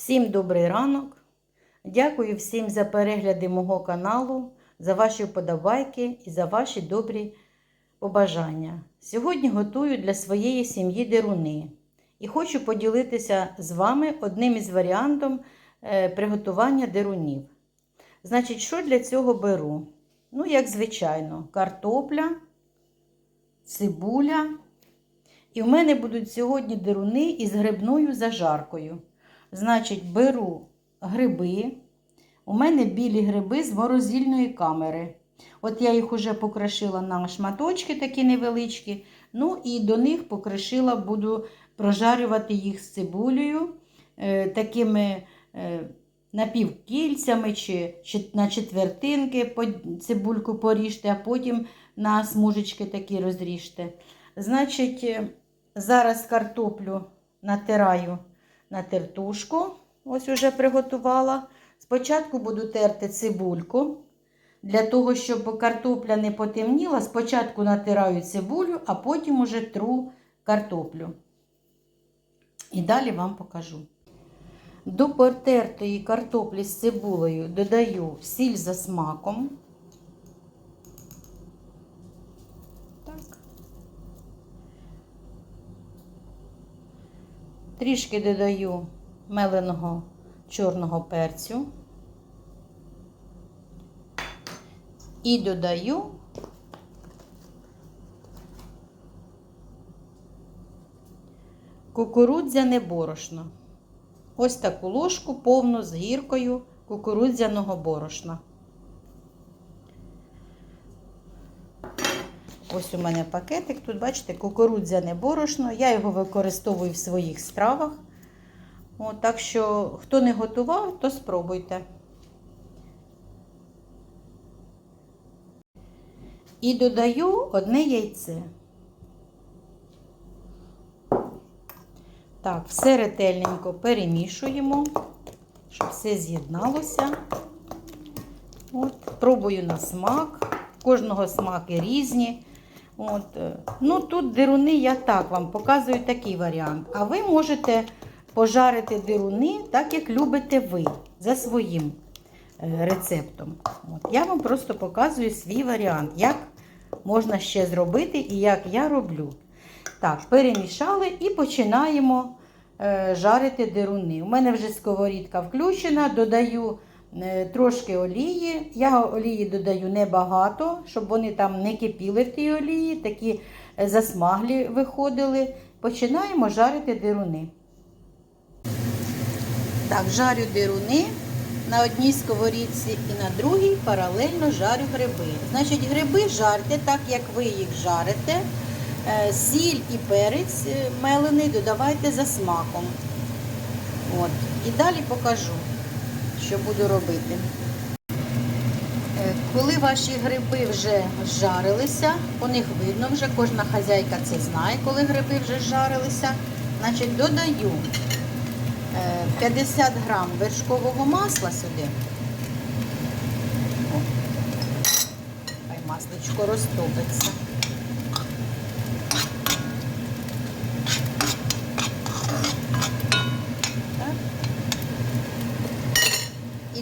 Всім добрий ранок. Дякую всім за перегляди мого каналу, за ваші вподобайки і за ваші добрі побажання. Сьогодні готую для своєї сім'ї деруни і хочу поділитися з вами одним із варіантів е, приготування дерунів. Значить, що для цього беру? Ну, як звичайно, картопля, цибуля. І в мене будуть сьогодні деруни із грибною зажаркою. Значить, беру гриби. У мене білі гриби з морозильної камери. От я їх уже покрошила на шматочки такі невеличкі. Ну і до них покрошила, буду прожарювати їх з цибулею, е, такими е, напівкільцями чи на четвертинки цибульку поріжте, а потім на смужечки такі розріжте. Значить, е, зараз картоплю натираю на тертушку. Ось уже приготувала. Спочатку буду терти цибульку. Для того, щоб картопля не потемніла, спочатку натираю цибулю, а потім уже тру картоплю. І далі вам покажу. До потертої картоплі з цибулею додаю сіль за смаком. Трішки додаю меленого чорного перцю. І додаю кукурудзяне борошно. Ось таку ложку повну з гіркою кукурудзяного борошна. Ось у мене пакетик. Тут, бачите, кукурудзяне борошно. Я його використовую в своїх стравах. От, так що, хто не готував, то спробуйте. І додаю одне яйце. Так, все ретельненько перемішуємо, щоб все з'єдналося. От, Пробую на смак. Кожного смаки різні. От. Ну, Тут дируни я так вам показую такий варіант. А ви можете пожарити дируни так, як любите ви, за своїм е, рецептом. От. Я вам просто показую свій варіант, як можна ще зробити і як я роблю. Так, перемішали і починаємо е, жарити дируни. У мене вже сковорідка включена, додаю е, трошки олії. Я олії додаю небагато, щоб вони там не кипіли в тій олії, такі е, засмаглі виходили. Починаємо жарити дируни. Так, жарю дируни на одній сковорідці і на другій паралельно жарю гриби. Значить, гриби жарте так, як ви їх жарите. Е, Сіль і перець е, мелений додавайте за смаком. От. І далі покажу, що буду робити. Е, Коли ваші гриби вже жарилися, по них видно вже, кожна хазяйка це знає, коли гриби вже жарилися, значить додаю 50 грам вершкового масла сюди. О, хай масличко розтопиться.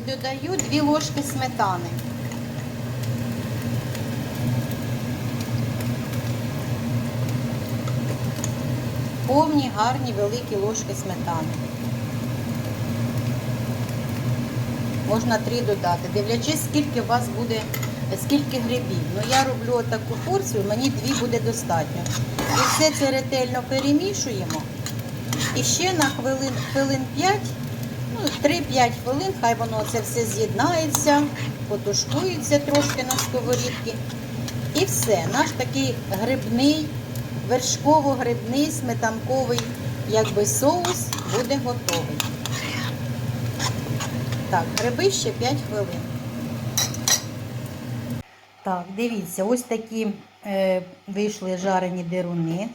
Додаю 2 ложки сметани. Повні гарні великі ложки сметани. Можна три додати, дивлячись, скільки у вас буде, скільки грибів. Ну я роблю таку порцію, мені дві буде достатньо. І все це ретельно перемішуємо. І ще на хвилин, хвилин 5, ну 3-5 хвилин, хай воно це все з'єднається, потушкується трошки на сковорідці. І все, наш такий грибний, вершково-грибний, сметанковий якби соус буде готовий. Так, гриби ще 5 хвилин. Так, дивіться, ось такі е, вийшли жарені деруни.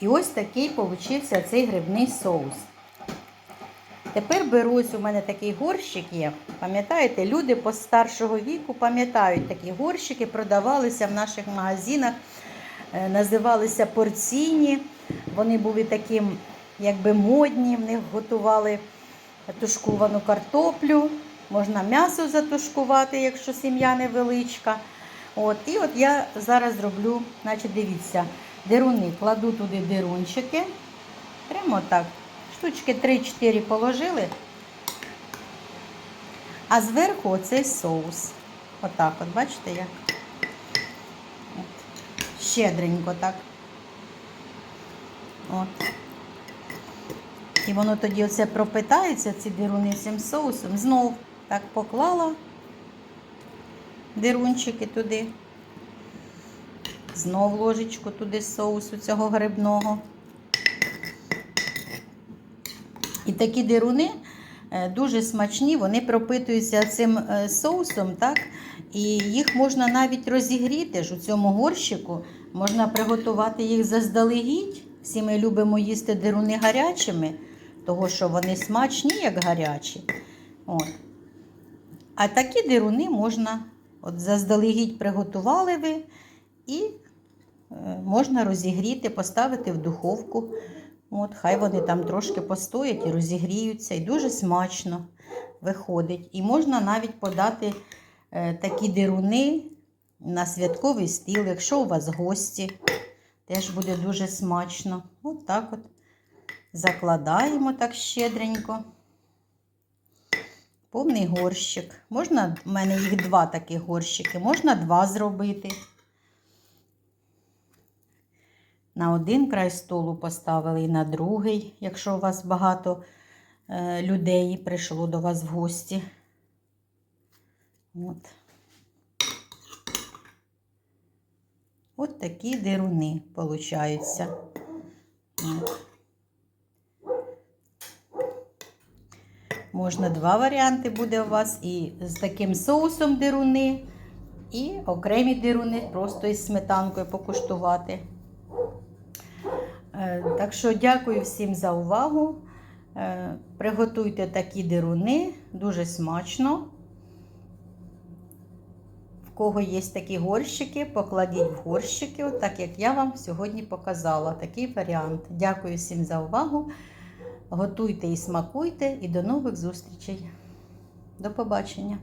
І ось такий получився цей грибний соус. Тепер беру ось у мене такий горщик є. Пам'ятаєте, люди по старшого віку пам'ятають такі горщики, продавалися в наших магазинах, е, називалися порційні. Вони були такі, якби модні, в них готували тушковану картоплю, можна м'ясо затушкувати, якщо сім'я невеличка. От, і от я зараз зроблю, значить, дивіться, дируни. Кладу туди дирунчики. Прямо так. Штучки 3-4 положили. А зверху оцей соус. Отак, от, бачите як? От. Щедренько так. От. І воно тоді оце пропитається, ці дируни цим соусом. Знов так поклала дирунчики туди. Знов ложечку туди соусу цього грибного. І такі дируни е, дуже смачні, вони пропитуються цим е, соусом, так? І їх можна навіть розігріти ж у цьому горщику. Можна приготувати їх заздалегідь. Всі ми любимо їсти дируни гарячими, того що вони смачні, як гарячі. От. А такі дируни можна от заздалегідь приготували ви і е, можна розігріти, поставити в духовку. От, хай вони там трошки постоять і розігріються, і дуже смачно виходить. І можна навіть подати е, такі дируни на святковий стіл, якщо у вас гості, теж буде дуже смачно. От так от закладаємо так щедренько. Повний горщик. Можна, в мене їх два таких горщики, можна два зробити. На один край столу поставили і на другий, якщо у вас багато е, людей прийшло до вас в гості. От. От такі дируни получаються. Можна два варіанти буде у вас і з таким соусом дируни, і окремі дируни просто із сметанкою покуштувати. Е, Так що дякую всім за увагу. Е, Приготуйте такі дируни, дуже смачно. В кого є такі горщики, покладіть в горщики, так як я вам сьогодні показала. Такий варіант. Дякую всім за увагу. Готуйте і смакуйте, і до нових зустрічей. До побачення!